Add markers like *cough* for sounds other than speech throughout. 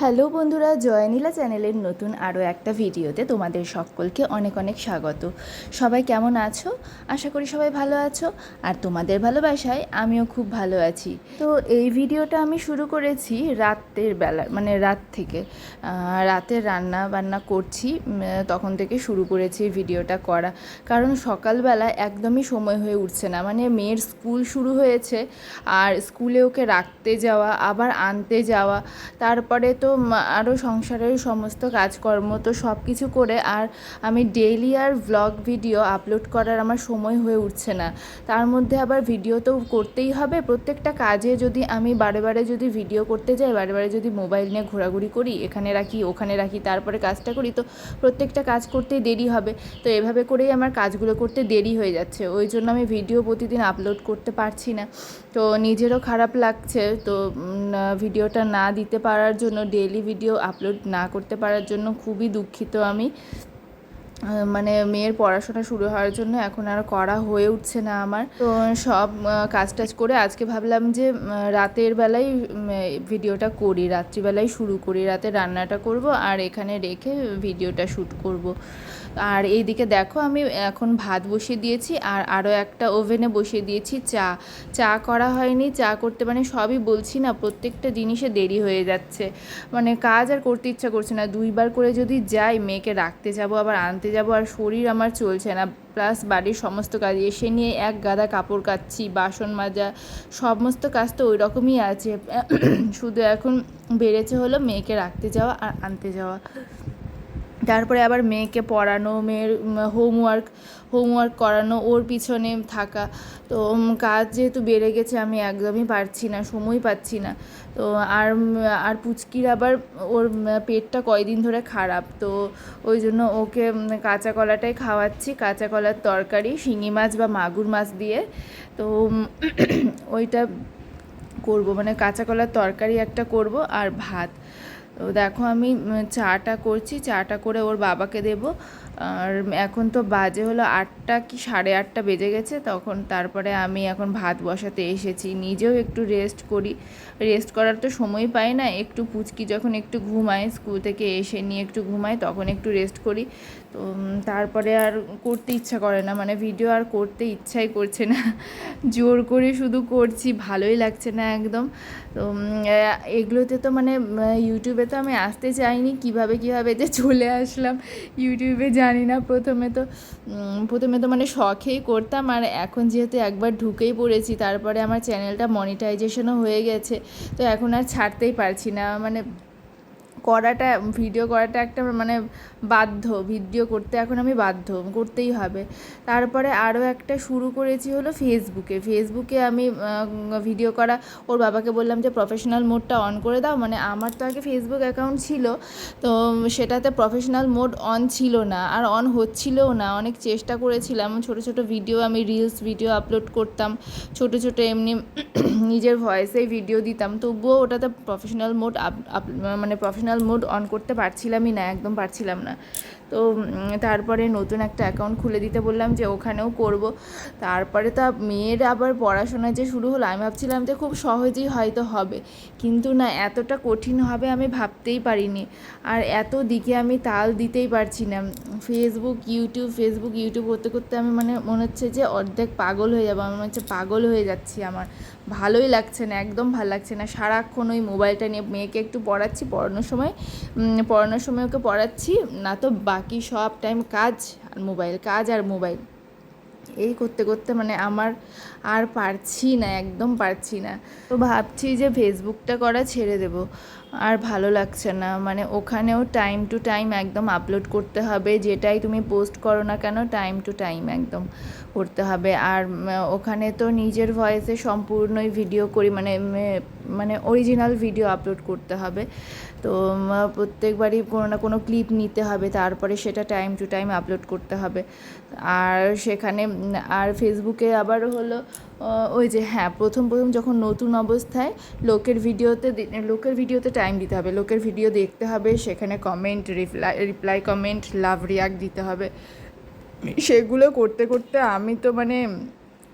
Hello বন্ধুরা, জয়নীলা চ্যানেলের নতুন আরও একটা ভিডিওতে তোমাদের সকলকে অনেক অনেক স্বাগত। সবাই কেমন আছো? আশা করি সবাই ভালো আছো। আর তোমাদের ভালোবাসায় আমিও খুব ভালো আছি। তো এই ভিডিওটা আমি শুরু করেছি রাতের বেলা মানে রাত থেকে। রাতের রান্না বান্না করছি তখন থেকে শুরু করেছি ভিডিওটা করা। কারণ সকালবেলা একদমই সময় হয়ে উঠছে না। মানে মেয়ের স্কুল শুরু হয়েছে, আর স্কুলে ওকে রাখতে যাওয়া, আবার আনতে যাওয়া, তারপরে তো আরও সংসারের সমস্ত কাজকর্ম, তো সব কিছু করে আর আমি ডেইলি আর ভ্লগ ভিডিও আপলোড করার আমার সময় হয়ে উঠছে না। তার মধ্যে আবার ভিডিও তো করতেই হবে। প্রত্যেকটা কাজে যদি আমি বারে বারে যদি ভিডিও করতে যাই, বারে বারে যদি মোবাইল নিয়ে ঘোরাঘুরি করি, এখানে রাখি, ওখানে রাখি, তারপরে কাজটা করি, তো প্রত্যেকটা কাজ করতেই দেরি হবে। তো এভাবে করেই আমার কাজগুলো করতে দেরি হয়ে যাচ্ছে। ওই জন্য আমি ভিডিও প্রতিদিন আপলোড করতে পারছি না। তো নিজেরও খারাপ লাগছে। তো ভিডিওটা না দিতে পারার জন্য ডেইলি ভিডিও আপলোড না করতে পারার জন্য খুবই দুঃখিত আমি। মানে মেয়ের পড়াশোনা শুরু হওয়ার জন্য এখন আর করা হয়ে উঠছে না আমার। তো সব কাজ টাজ করে আজকে ভাবলাম যে রাতের বেলায় ভিডিওটা করি রাত্রিবেলায় শুরু করি, রাতে রান্নাটা করব আর এখানে রেখে ভিডিওটা শ্যুট করব। আর এইদিকে দেখো আমি এখন ভাত বসিয়ে দিয়েছি আর আরও একটা ওভেনে বসিয়ে দিয়েছি চা। চা করা হয়নি, চা করতে মানে সবই বলছি না, প্রত্যেকটা জিনিসে দেরি হয়ে যাচ্ছে। মানে কাজ আর করতে ইচ্ছা করছে না, দুইবার করে যদি যাই মেয়েকে রাখতে যাব, আবার আনতে যাব, আর শরীর আমার চলছে না। প্লাস বাড়ির সমস্ত কাজ, এসে নিয়ে এক গাদা কাপড় কাচ্ছি, বাসন মাজা, সমস্ত কাজ তো ওই রকমই আছে। *clears throat* শুধু এখন বেড়েছে হলো মেয়েকে রাখতে যাওয়া আর আনতে যাওয়া। তারপরে আবার মেয়েকে পড়ানো, মেয়ের হোমওয়ার্ক হোমওয়ার্ক করানো, ওর পিছনে থাকা। তো কাজ যেহেতু বেড়ে গেছে, আমি একদমই পারছি না, সময় পাচ্ছি না। তো, আর আর পুচকির আবার ওর পেটটা কয়দিন ধরে খারাপ। তো, ওই জন্য ওকে কাঁচা কলাটাই খাওয়াচ্ছি, কাঁচা কলার তরকারি, শিঙি মাছ বা মাগুর মাছ দিয়ে। তো *clears throat* ওইটা করব। মানে কাঁচা কলার তরকারি একটা করব আর ভাত। তো দেখো আমি চাটা করছি, চাটা করে ওর বাবাকে দেব। আর এখন তো বাজে হলো আটটা কি সাড়ে আটটা বেজে গেছে, তখন তারপরে আমি এখন ভাত বসাতে এসেছি। নিজেও একটু রেস্ট করি। রেস্ট করার তো সময় পাই না। একটু পুচকি যখন একটু ঘুমায়, স্কুল থেকে এসে নিয়ে একটু ঘুমায়, তখন একটু রেস্ট করি। তো তারপরে আর করতে ইচ্ছা করে না। মানে ভিডিও আর করতে ইচ্ছাই করছে না। জোর করে শুধু করছি, ভালোই লাগছে না একদম। তো এগুলোতে তো মানে ইউটিউবে তো আমি আসতে চাইনি, কীভাবে কীভাবে যে চলে আসলাম ইউটিউবে জানি না। প্রথমে তো প্রথমে তো মানে শখেই করতাম আর এখন যেহেতু একবার ঢুকেই পড়েছি, তারপরে আমার চ্যানেলটা মনিটাইজেশনও হয়ে গেছে, তো এখন আর ছাড়তেই পারছি না। মানে করাটা ভিডিও করাটা একটা মানে বাধ্য ভিডিও করতে এখন আমি বাধ্য, করতেই হবে। তারপরে আরও একটা শুরু করেছি হলো ফেসবুকে ফেসবুকে আমি ভিডিও করা, ওর বাবাকে বললাম যে প্রফেশনাল মোডটা অন করে দাও। মানে আমার তো আগে ফেসবুক অ্যাকাউন্ট ছিল, তো সেটাতে প্রফেশনাল মোড অন ছিল না, আর অন হচ্ছিলও না। অনেক চেষ্টা করেছিলাম, ছোট ছোট ভিডিও আমি রিলস ভিডিও আপলোড করতাম, ছোট ছোট এমনি *clears throat* নিজের ভয়েসেই ভিডিও দিতাম। তবুও ওটাতে প্রফেশনাল মোড আপ মানে প্রফেশনাল মোড অন করতে পারছিলামই না একদম পারছিলাম না। তো তারপরে নতুন একটা অ্যাকাউন্ট খুলে দিতে বললাম যে ওখানেও করব। তারপরে তা মেয়ের আবার পড়াশোনা যে শুরু হলো, আমি ভাবছিলাম যে খুব সহজেই হয়তো হবে। কিন্তু না, এতটা কঠিন হবে আমি ভাবতেই পারিনি। আর এত দিকে আমি তাল দিতেই পারছি না। ফেসবুক ইউটিউব ফেসবুক ইউটিউব করতে করতে আমি মানে মনে হচ্ছে যে অর্ধেক পাগল হয়ে যাব। আমি মনে হচ্ছে পাগল হয়ে যাচ্ছি আমার। ভালোই লাগছে না, একদম ভালো লাগছে না। সারাক্ষণ ওই মোবাইলটা নিয়ে মেয়েকে একটু পড়াচ্ছি। পড়ানোর সময় পড়ানোর সময় ওকে পড়াচ্ছি। না তো বাকি সব টাইম কাজ আর মোবাইল কাজ আর মোবাইল এই করতে করতে মানে আমার আর পারছি না, একদম পারছি না। তো ভাবছি যে ফেসবুকটা করা ছেড়ে দেব, আর ভালো লাগছে না। মানে ওখানেও টাইম টু টাইম একদম আপলোড করতে হবে। যেটাই তুমি পোস্ট করো না কেন টাইম টু টাইম একদম। করতে হবে। আর ওখানে তো নিজের ভয়েসে সম্পূর্ণই ভিডিও করি মানে মানে অরিজিনাল ভিডিও আপলোড করতে হবে। তো প্রত্যেকবারই কোনো না কোনো ক্লিপ নিতে হবে, তারপরে সেটা টাইম টু টাইম আপলোড করতে হবে। আর সেখানে আর ফেসবুকে আবার হলো ওই যে হ্যাঁ প্রথম প্রথম যখন নতুন অবস্থায় লোকের ভিডিওতে লোকের ভিডিওতে টাইম দিতে হবে। লোকের ভিডিও দেখতে হবে, সেখানে comment reply reply comment love react দিতে হবে। সেগুলো করতে করতে আমি তো মানে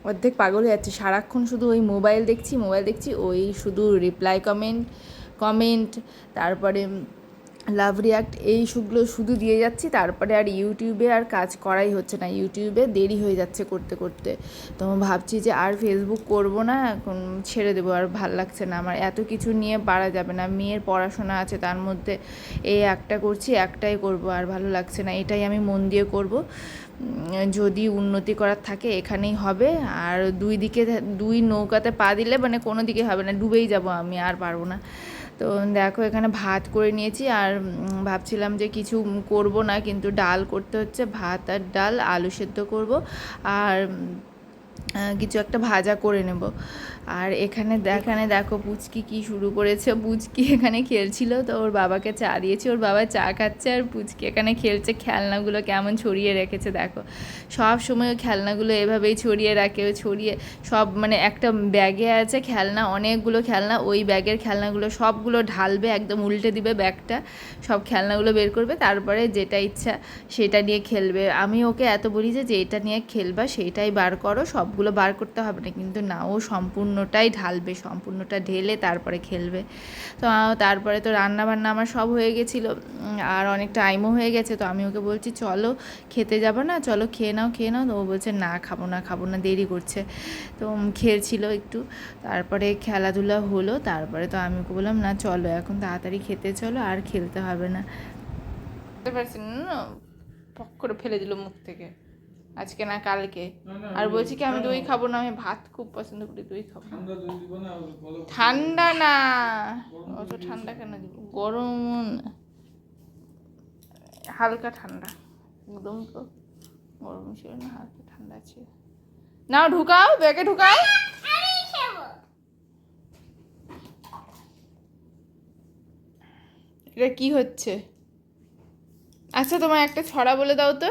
অর্ধেক পাগল হয়ে যাচ্ছি। সারাক্ষণ শুধু ওই মোবাইল দেখছি মোবাইল দেখছি, ওই শুধু রিপ্লাই কমেন্ট কমেন্ট তারপরে লাভ রিয়াক্ট এই সবগুলো শুধু দিয়ে যাচ্ছি, তারপরে আর ইউটিউবে আর কাজ করাই হচ্ছে না। ইউটিউবে দেরি হয়ে যাচ্ছে করতে করতে। তো ভাবছি যে আর ফেসবুক করব না, এখন ছেড়ে দেবো, আর ভালো লাগছে না আমার। এত কিছু নিয়ে পারা যাবে না। মেয়ের পড়াশোনা আছে, তার মধ্যে এই একটা করছি, একটাই করব, আর ভালো লাগছে না। এটাই আমি মন দিয়ে করব। যদি উন্নতি করার থাকে এখানেই হবে। আর দুই দিকে দুই নৌকাতে পা দিলে মানে কোনো দিকে হবে না, ডুবেই যাব আমি, আর পারব না। তো দেখো এখানে ভাত করে নিয়েছি আর ভাবছিলাম যে কিছু করব না, কিন্তু ডাল করতে হচ্ছে, ভাত আর ডাল, আলু সেদ্ধ করব। আর কিছু একটা ভাজা করে নেব। আর এখানে এখানে দেখো পুচকি কি শুরু করেছে। পুচকি এখানে খেলছিল তো ওর বাবাকে চা দিয়েছি। ওর বাবা চা খাচ্ছে আর পুচকি এখানে খেলছে। খেলনাগুলো কেমন ছড়িয়ে রেখেছে দেখো। সব সময় খেলনাগুলো এভাবেই ছড়িয়ে রাখে। ছড়িয়ে সব মানে একটা ব্যাগে আছে খেলনা, অনেকগুলো খেলনা। ওই ব্যাগের খেলনাগুলো সবগুলো ঢালবে, একদম উল্টে দিবে ব্যাগটা। সব খেলনাগুলো বের করবে। তারপরে যেটা ইচ্ছা সেটা নিয়ে খেলবে। আমি ওকে এত বলি যে যেটা নিয়ে খেলবা, সেটাই বার করো সবগুলো বার করতে হবে না, কিন্তু না, ও সম্পূর্ণটাই ঢালবে, সম্পূর্ণটা ঢেলে তারপরে খেলবে। তো তারপরে তো রান্না বান্না আমার সব হয়ে গেছিল আর অনেক টাইমও হয়ে গেছে, তো আমি ওকে বলছি, চলো খেতে যাব না, চলো খেয়ে নাও খেয়ে নাও। তো ও বলছে, না, খাব না খাব না, দেরি করছে। তো খেলছিল একটু, তারপরে খেলাধুলা হলো, তারপরে তো আমি ওকে বললাম, না, চলো, এখন তাড়াতাড়ি খেতে চলো, আর খেলতে হবে না। বুঝতে পারছি না করে ফেলে দিল মুখ থেকে। আজকে না কালকে। আর বলছি কি আমি দই খাব না আমি ভাত খুব পছন্দ করি দই খাব। ঠান্ডা না অত ঠান্ডা কেন দিব? গরম। হালকা ঠান্ডা। একদম তো গরম ছিল না হালকা ঠান্ডা ছিল। নাও ঢুকাও ব্যাগে ঢুকাও। এটা কি হচ্ছে? আচ্ছা তোমার একটা ছড়া বলে দাও তো।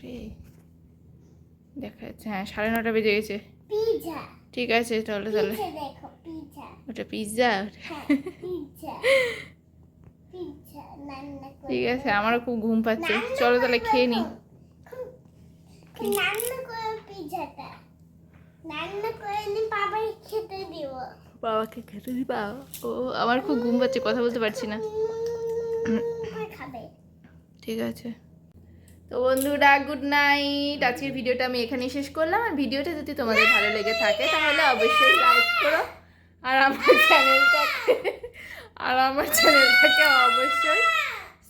রে দেখা যাচ্ছে হ্যাঁ সাড়ে নটা বেজে গেছে ঠিক আছে তাহলে পিজা ওটা পিৎজা হ্যাঁ ঠিক আছে আমারও খুব ঘুম পাচ্ছে চলো তাহলে খেয়ে নি বাবাকে খেতে দিবা ও আমার খুব ঘুম পাচ্ছে কথা বলতে পারছি না ঠিক আছে তো বন্ধুরা গুড নাইট আজকের ভিডিওটা আমি এখানেই শেষ করলাম। আর ভিডিওটা যদি তোমাদের ভালো লেগে থাকে, তাহলে অবশ্যই লাইক করো। আর আমার চ্যানেলটাকে আর আমার চ্যানেলটাকে অবশ্যই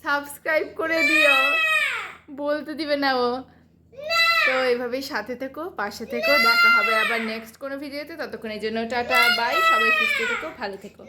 সাবস্ক্রাইব করে দিও। বলতে দিবে না ও। তো এইভাবেই সাথে থেকো, পাশে থেকো। দেখা হবে আবার নেক্সট কোনো ভিডিওতে। ততক্ষণের জন্য টাটা বাই সবাই সুস্থ থেকো, ভালো থেকো।